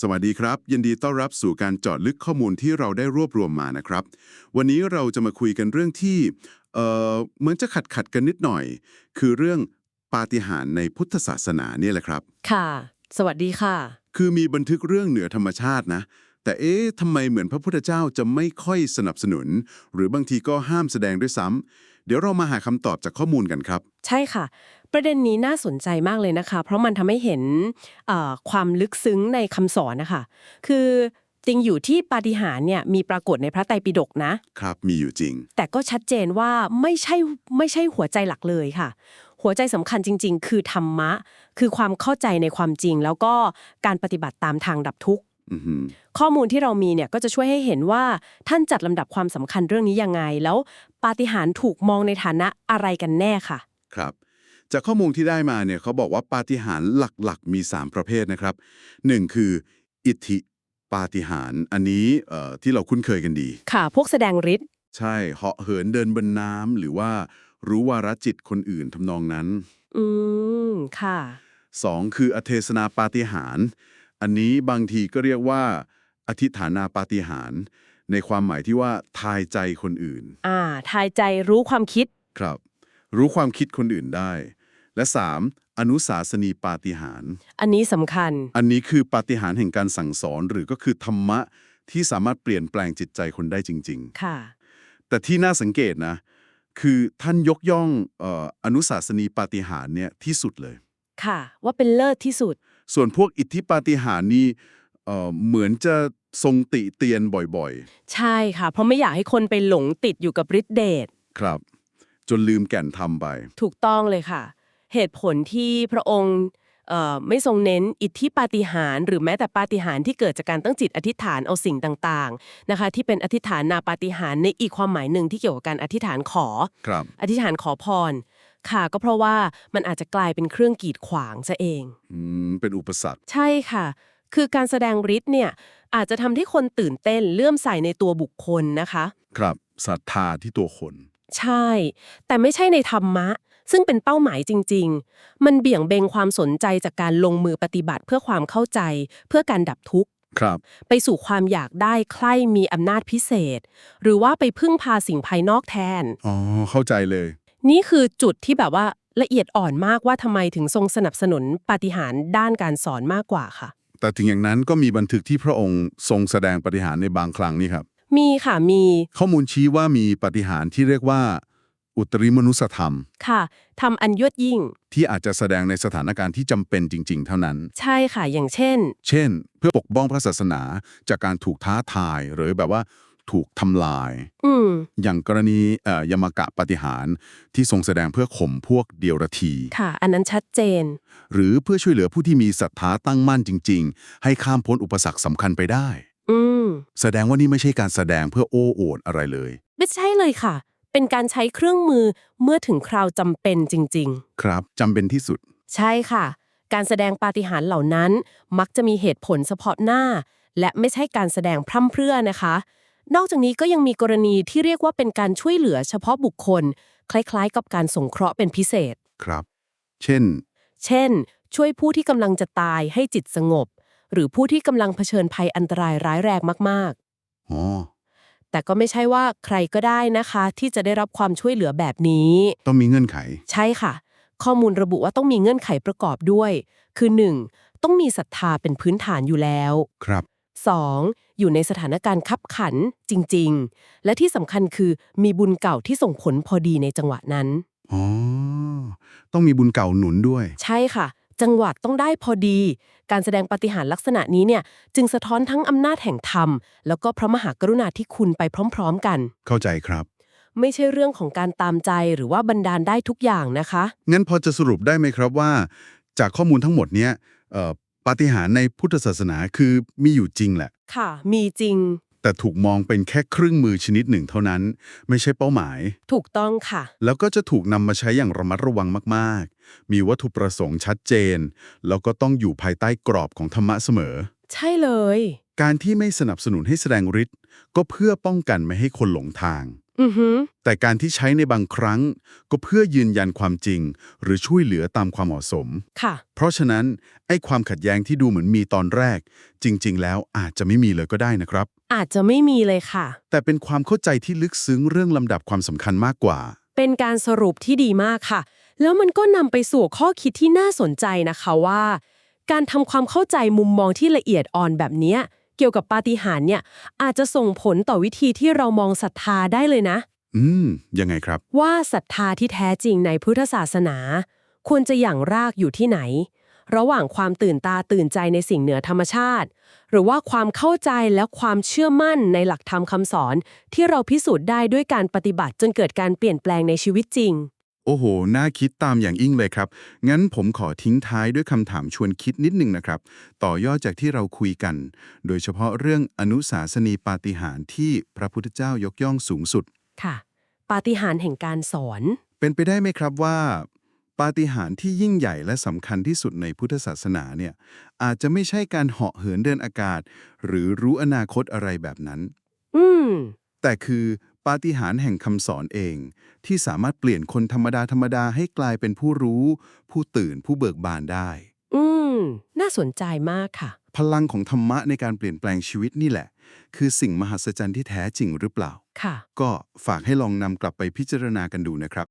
สวัสดีครับ ยินดีต้อนรับสู่การเจาะลึกข้อมูลที่เราได้รวบรวมมานะครับ วันนี้เราจะมาคุยกันเรื่องที่เอ่อเหมือนจะขัดขัดๆกันนิดหน่อย คือเรื่องปาฏิหาริย์ในพุทธศาสนาเนี่ยแหละครับ ค่ะ สวัสดีค่ะ คือมีบันทึกเรื่องเหนือธรรมชาตินะ แต่เอ๊ะทำไมเหมือนพระพุทธเจ้าจะไม่ค่อยสนับสนุน หรือบางทีก็ห้ามแสดงด้วยซ้ำเดี๋ยวเรามาหาคำตอบจากข้อมูลกันครับ ใช่ค่ะ ประเด็นนี้น่าสนใจมากเลยนะคะ เพราะมันทำให้เห็นเอ่อความลึกซึ้งในคำสอนนะคะ คือจริงอยู่ที่ปาฏิหาริย์เนี่ยมีปรากฏในพระไตรปิฎกนะครับมีอยู่จริง แต่ก็ชัดเจนว่าไม่ใช่ไม่ใช่หัวใจหลักเลยค่ะ หัวใจสำคัญจริง ๆ คือธรรมะ คือความเข้าใจในความจริง แล้วก็การปฏิบัติตามทางดับทุกข์อือหือข้อมูลที่เรามีเนี่ยก็จะช่วยให้เห็นว่าท่านจัดลำดับความสำคัญเรื่องนี้ยังไง แล้วปาฏิหาริย์ถูกมองในฐานะอะไรกันแน่ค่ะ ครับ จากข้อมูลที่ได้มาเนี่ยเขาบอกว่าปาฏิหาริย์หลักๆ มี 3 ประเภทนะครับหนึ่งคืออิทธิปาฏิหาริย์อันนี้เอ่อที่เราคุ้นเคยกันดี ค่ะ พวกแสดงฤทธิ์ใช่เหาะเหินเดินบนน้ำหรือว่ารู้วาระจิตคนอื่นทำนองนั้น อืม ค่ะ 2 คืออเทศนาปาฏิหาริย์อันนี้บางทีก็เรียกว่า อธิฐานาปาฏิหาริย์ในความหมายที่ว่าทายใจคนอื่น อ่า ทายใจรู้ความคิด ครับ รู้ความคิดคนอื่นได้ และ 3. อนุสาสนีปาฏิหาริย์อันนี้สำคัญ อันนี้คือปาฏิหาริย์แห่งการสั่งสอนหรือก็คือธรรมะที่สามารถเปลี่ยนแปลงจิตใจคนได้จริง ค่ะ ๆ แต่ที่น่าสังเกตนะ คือท่านยกย่องเอ่ออนุสาสนีปาฏิหาริย์เนี่ยที่สุดเลย ค่ะ ว่าเป็นเลิศที่สุด ส่วนพวกอิทธิปาฏิหาริย์นี่เอ่อเหมือนจะทรงติเตียนบ่อยใช่ค่ะ เพราะไม่อยากให้คนไปหลงติดอยู่กับฤทธิเดช ๆ ครับ จนลืมแก่นธรรมไป ถูกต้องเลยค่ะ เหตุผลที่พระองค์เอ่อไม่ทรงเน้นอิทธิปาฏิหาริย์หรือแม้แต่ปาฏิหาริย์ที่เกิดจากการตั้งจิตอธิษฐานเอาสิ่งต่างๆนะคะที่เป็นอธิษฐานนาปาฏิหาริย์ในอีกความหมายหนึ่งที่เกี่ยวกับการอธิษฐานขอครับอธิษฐานขอพรค่ะก็เพราะว่ามันอาจจะกลายเป็นเครื่องกีดขวางซะเองอืมเป็นอุปสรรค ใช่ค่ะ คือการแสดงฤทธิ์เนี่ยอาจจะทำให้คนตื่นเต้นเลื่อมใสในตัวบุคคลนะคะ ครับศรัทธาที่ตัวคน ใช่ แต่ไม่ใช่ในธรรมะ ซึ่งเป็นเป้าหมายจริง ๆ มันเบี่ยงเบนความสนใจจากการลงมือปฏิบัติเพื่อความเข้าใจ เพื่อการดับทุกข์ครับ ไปสู่ความอยากได้ใคร่มีอำนาจพิเศษ หรือว่าไปพึ่งพาสิ่งภายนอกแทน อ๋อ เข้าใจเลย นี่คือจุดที่แบบว่าละเอียดอ่อนมากว่าทำไมถึงทรงสนับสนุนปาฏิหาริย์ด้านการสอนมากกว่าค่ะ แต่ถึงอย่างนั้นก็มีบันทึกที่พระองค์ทรงแสดงปาฏิหาริย์ในบางครั้งนี่ครับ มีค่ะมี ข้อมูลชี้ว่ามีปาฏิหาริย์ที่เรียกว่า อุตริมนุสธรรม ค่ะทำอันยวดยิ่ง ที่อาจจะแสดงในสถานการณ์ที่จำเป็นจริง ๆ เท่านั้น ใช่ค่ะ อย่างเช่น เช่น เพื่อปกป้องพระศาสนาจากการถูกท้าทายหรือแบบว่าถูกทำลาย อืมอย่างกรณีเอ่อยมกะปาฏิหารย์ที่ทรงแสดงเพื่อข่มพวกเดียวรทีค่ะ อันนั้นชัดเจน หรือเพื่อช่วยเหลือผู้ที่มีศรัทธาตั้งมั่นจริง ๆ ให้ข้ามพ้นอุปสรรคสำคัญไปได้ อืมแสดงว่านี่ไม่ใช่การแสดงเพื่อโอ้อวดอะไรเลย ไม่ใช่เลยค่ะ เป็นการใช้เครื่องมือเมื่อถึงคราวจำเป็นจริง ครับจำเป็นที่สุด ๆ ใช่ค่ะ การแสดงปาฏิหาริย์เหล่านั้น มักจะมีเหตุผลเฉพาะหน้า และไม่ใช่การแสดงพร่ำเพรื่อนะคะ นอกจากนี้ก็ยังมีกรณีที่เรียกว่าเป็นการช่วยเหลือเฉพาะบุคคล คล้ายๆ กับการสงเคราะห์เป็นพิเศษ ครับ เช่น เช่น ช่วยผู้ที่กำลังจะตายให้จิตสงบ หรือผู้ที่กำลังเผชิญภัยอันตรายร้ายแรงมาก อ๋อๆ แต่ก็ไม่ใช่ว่าใครก็ได้นะคะ ที่จะได้รับความช่วยเหลือแบบนี้ ต้องมีเงื่อนไข ใช่ค่ะ ข้อมูลระบุว่าต้องมีเงื่อนไขประกอบด้วย คือ 1. ต้องมีศรัทธาเป็นพื้นฐานอยู่แล้ว ครับ 2. อยู่ในสถานการณ์คับขันจริง ๆ และที่สำคัญคือมีบุญเก่าที่ส่งผลพอดีในจังหวะนั้น อ๋อ ต้องมีบุญเก่าหนุนด้วย ใช่ค่ะ จังหวะต้องได้พอดี การแสดงปาฏิหาริย์ลักษณะนี้เนี่ยจึงสะท้อนทั้งอำนาจแห่งธรรม แล้วก็พระมหากรุณาธิคุณไปพร้อม ๆ กัน เข้าใจครับ ไม่ใช่เรื่องของการตามใจหรือว่าบันดาลได้ทุกอย่างนะคะ งั้นพอจะสรุปได้ไหมครับว่า จากข้อมูลทั้งหมดเนี้ยเอ่อปาฏิหาริย์ในพุทธศาสนาคือมีอยู่จริงแหละ ค่ะ มีจริง แต่ถูกมองเป็นแค่เครื่องมือชนิดหนึ่งเท่านั้น ไม่ใช่เป้าหมาย ถูกต้องค่ะ แล้วก็จะถูกนำมาใช้อย่างระมัดระวังมากๆ มีวัตถุประสงค์ชัดเจน แล้วก็ต้องอยู่ภายใต้กรอบของธรรมะเสมอ ใช่เลย การที่ไม่สนับสนุนให้แสดงฤทธิ์ก็เพื่อป้องกันไม่ให้คนหลงทาง อือฮึแต่การที่ใช้ในบางครั้ง ก็เพื่อยืนยันความจริง หรือช่วยเหลือตามความเหมาะสม ค่ะ เพราะฉะนั้นไอ้ความขัดแย้งที่ดูเหมือนมีตอนแรก จริง ๆ แล้วอาจจะไม่มีเลยก็ได้นะครับ อาจจะไม่มีเลยค่ะ แต่เป็นความเข้าใจที่ลึกซึ้งเรื่องลำดับความสำคัญมากกว่า เป็นการสรุปที่ดีมากค่ะ แล้วมันก็นำไปสู่ข้อคิดที่น่าสนใจนะคะว่า การทำความเข้าใจมุมมองที่ละเอียดอ่อนแบบเนี้ยเกี่ยวกับปาฏิหาริย์เนี่ยอาจจะส่งผลต่อวิธีที่เรามองศรัทธาได้เลยนะ อืม ยังไงครับ ว่าศรัทธาที่แท้จริงในพุทธศาสนา ควรจะอย่างรากอยู่ที่ไหน ระหว่างความตื่นตาตื่นใจในสิ่งเหนือธรรมชาติ หรือว่าความเข้าใจและความเชื่อมั่นในหลักธรรมคำสอน ที่เราพิสูจน์ได้ด้วยการปฏิบัติจนเกิดการเปลี่ยนแปลงในชีวิตจริง โอ้โห น่าคิดตามอย่างยิ่งเลยครับ งั้นผมขอทิ้งท้ายด้วยคำถามชวนคิดนิดนึงนะครับ ต่อยอดจากที่เราคุยกัน โดยเฉพาะเรื่องอนุสาสนีปาฏิหาริย์ที่พระพุทธเจ้ายกย่องสูงสุด ค่ะ ปาฏิหาริย์แห่งการสอน เป็นไปได้ไหมครับว่า ปาฏิหาริย์ที่ยิ่งใหญ่และสำคัญที่สุดในพุทธศาสนาเนี่ยอาจจะไม่ใช่การเหาะเหินเดินอากาศ หรือรู้อนาคตอะไรแบบนั้น อืม แต่คือปาฏิหาริย์แห่งคำสอนเอง ที่สามารถเปลี่ยนคนธรรมดาธรรมดาให้กลายเป็นผู้รู้ ผู้ตื่นผู้เบิกบานได้ อืม น่าสนใจมากค่ะ พลังของธรรมะในการเปลี่ยนแปลงชีวิตนี่แหละ คือสิ่งมหัศจรรย์ที่แท้จริงหรือเปล่า ค่ะ ก็ฝากให้ลองนำกลับไปพิจารณากันดูนะครับ